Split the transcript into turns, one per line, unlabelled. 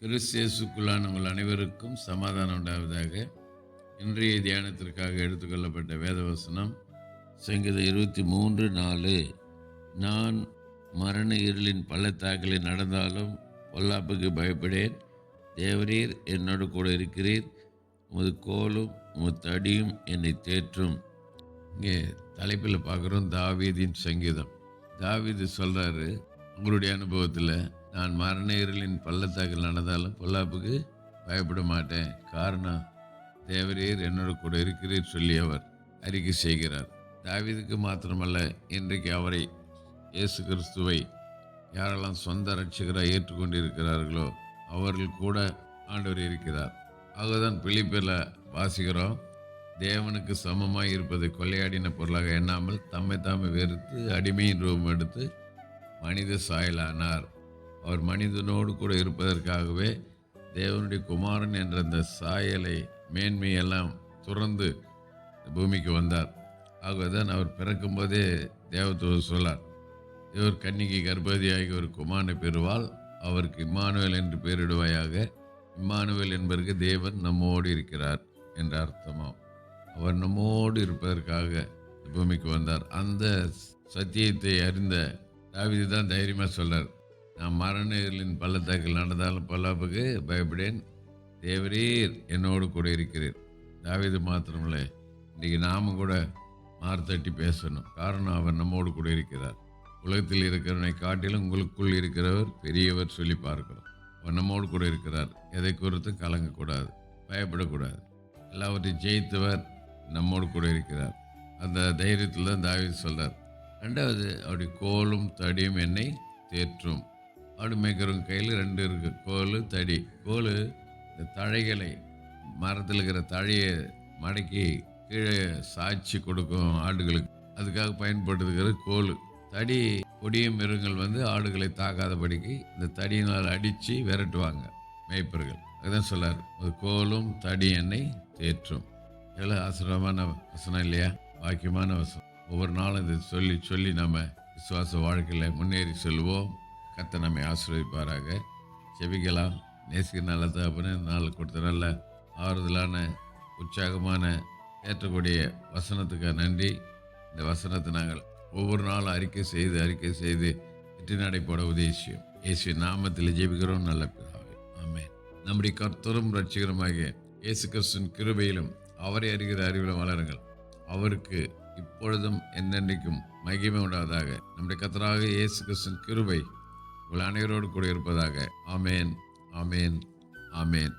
கிறிஸ்தியேசுக்குள்ளான உங்கள் அனைவருக்கும் சமாதானம் உண்டாவதாக. இன்றைய தியானத்திற்காக எடுத்துக்கொள்ளப்பட்ட வேதவசனம் சங்கீதம் இருபத்தி மூன்று நாலு. நான் மரண இருளின் பள்ளத்தாக்கில் நடந்தாலும் பொல்லாப்புக்கு பயப்படேன். தேவரீர் என்னோடு கூட இருக்கிறீர். உமது கோலும் உமது தடியும் என்னை தேற்றும். இங்கே தலைப்பில் பார்க்குறோம் தாவீதின் சங்கீதம். தாவீது சொல்கிறாரு உங்களுடைய அனுபவத்தில் நான் மரண பள்ளத்தாக்கில் நடந்தாலும் பொல்லாப்புக்கு பயப்பட மாட்டேன். காரணம் தேவரீர் என்னோட கூட இருக்கிறீர் சொல்லி அவர் அறிக்கை செய்கிறார். தாவிதுக்கு மாத்திரமல்ல இன்றைக்கு அவரை இயேசு கிறிஸ்துவை யாரெல்லாம் சொந்த ரட்சகராக ஏற்றுக்கொண்டிருக்கிறார்களோ அவர்கள் கூட ஆண்டவர் இருக்கிறார். ஆகதான் பிலிப்பில் வாசிக்கிறோம் தேவனுக்கு சமமாக இருப்பதை கொள்ளையாடின பொருளாக எண்ணாமல் தம்மை தாமே வெறுத்து அடிமையின் ரூபம் எடுத்து மனித சாயலானார். அவர் மனிதனோடு கூட இருப்பதற்காகவே தேவனுடைய குமாரன் என்ற அந்த சாயலை மேன்மையெல்லாம் துறந்து பூமிக்கு வந்தார். ஆகவேதான் அவர் பிறக்கும்போதே தேவத்துவ சொல்லார் இவர் கன்னிக்கு கர்ப்பதியாகி ஒரு குமாரனை பெறுவாள் அவருக்கு இம்மானுவேல் என்று பெயரிடுவாயாக. இம்மானுவேல் என்பதற்கு தேவன் நம்மோடு இருக்கிறார் என்ற அர்த்தமாகும் அவர் நம்மோடு இருப்பதற்காக பூமிக்கு வந்தார். அந்த சத்தியத்தை அறிந்த தாவிது தான் தைரியமாக சொல்றார். நான் மரணங்களின் பள்ளத்தாக்கில் நடந்தாலும் பல்லாப்புக்கு பயப்படேன். தேவரீர் என்னோடு கூட இருக்கிறீர். தாவிது மாத்திரமில்லை இன்றைக்கி நாம கூட மார்த்தட்டி பேசணும். காரணம் அவர் நம்மோடு கூட இருக்கிறார். உலகத்தில் இருக்கிறவனை காட்டிலும் உங்களுக்குள் இருக்கிறவர் பெரியவர் சொல்லி பார்க்கிறோம். அவர் நம்மோடு கூட இருக்கிறார். எதை குறித்து கலங்கக்கூடாது பயப்படக்கூடாது. எல்லாவற்றையும் ஜெயித்தவர் நம்மோடு கூட இருக்கிறார். அந்த தைரியத்தில் தான் தாவி சொல்கிறார் ரெண்டாவது அவருடைய கோலும் தடியும் என்னை தேற்றும். ஆடு மேய்க்கிறவங்க கையில் ரெண்டு இருக்கு. கோல் தடி. கோல் இந்த தழைகளை மரத்தில் இருக்கிற தழையை மடக்கி கீழே சாய்ச்சி கொடுக்கும் ஆடுகளுக்கு. அதுக்காக பயன்படுத்துகிற கோல். தடி கொடிய மிருகங்கள் வந்து ஆடுகளை தாக்காதபடிக்கு இந்த தடியினால் அடித்து விரட்டுவாங்க மேய்ப்பர்கள். அதுதான் சொல்லார். ஒரு கோலும் தடி என்னை தேற்றும். எவ்வளோ ஆசிரமான வசனம் இல்லையா? வாக்கியமான வசனம். ஒவ்வொரு நாளும் இதை சொல்லி சொல்லி நம்ம விசுவாச வாழ்க்கையில் முன்னேறி செல்வோம். கத்தை நம்மை ஆசீர்வதிப்பாராக. செவிக்கலாம் நேசிக்க நல்ல தகப்பனே நாள் கொடுத்த நல்ல ஆறுதலான உற்சாகமான ஏற்றக்கூடிய வசனத்துக்கு நன்றி. இந்த வசனத்தை நாங்கள் ஒவ்வொரு நாளும் அறிக்கை செய்து அறிக்கை செய்து வெற்றி நடைபோட உதேசியம் இயேசு நாமத்தில் ஜெபிக்கிறோம். நல்ல பிதாவே. நம்முடைய கர்த்தரும் ரட்சிகரமாகிய இயேசு கிறிஸ்துவின் கிருபையிலும் அவரை அறிகிற அறிவிலும் வளருங்கள். அவருக்கு இப்பொழுதும் என்னென்றைக்கும் மகிமை உண்டாவதாக. நம்முடைய கத்தராக இயேசு கிறிஸ்துவின் கிருபை உங்கள் அனைவரோடு கூட இருப்பதாக. ஆமேன் ஆமேன் ஆமேன்.